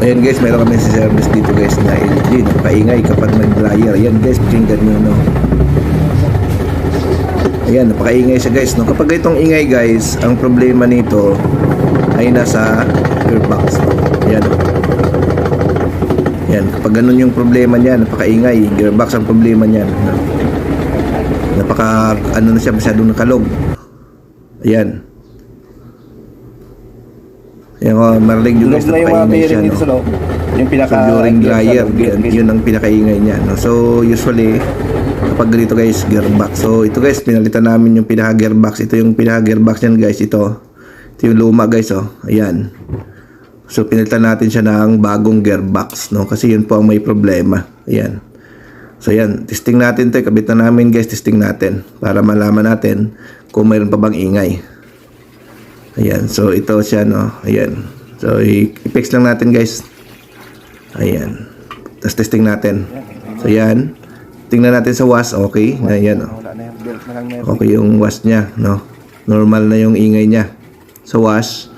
Ayan guys, meron kami si service dito guys na LG, paingay kapag nag-dryer. Ayan guys, pakinggan nyo no. Ayan, napakaingay siya guys no. Kapag itong ingay guys, ang problema nito ay nasa gearbox. Ayan. Ayan, kapag ganun yung problema niya, napakaingay. Gearbox ang problema niyan. Napaka, ano na siya, masyadong nakalog. Ayan. Marinig nyo guys, Loob na yung napakaingay siya. No? sa loob. Yung So pinaka... during gear sa dryer, gear yun, ang pinakaingay niya. No? So usually, kapag ganito guys, gearbox. So ito guys, pinalitan namin yung pinaka gearbox. Ito yung pinaka gearbox niyan guys. Ito. Ito yung luma guys. Oh. Ayan. So pinalitan natin siya ng bagong gearbox. No? Kasi yun po ang may problema. Ayan. So ayan, testing natin to. Kabit na namin guys, testing natin. Para malaman natin kung mayroon pa bang ingay. Ayan. So ito siya no. Ayan. So i-fix lang natin guys. Ayan. Tapos testing natin. So, yan. Tingnan natin sa wash. Okay. Oh. Na lang na Okay yung wash niya, no? Normal na yung ingay niya. Sa wash,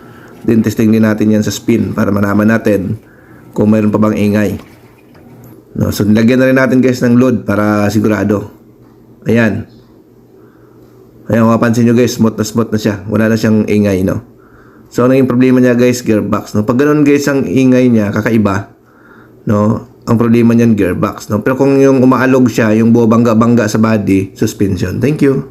din testing din natin yan sa spin para malaman natin kung mayroon pa bang ingay. No, so nilagyan na rin natin guys ng load para sigurado. Ayan. Ayan, mapapansin nyo guys, smooth na smooth na siya. Wala na siyang ingay, no? So, ano yung problema niya guys? Gearbox, no? Pag ganun guys ang ingay niya, kakaiba, no? Ang problema niyan gearbox, no? Pero kung yung umaalog siya, yung buo bangga-bangga sa body, suspension. Thank you.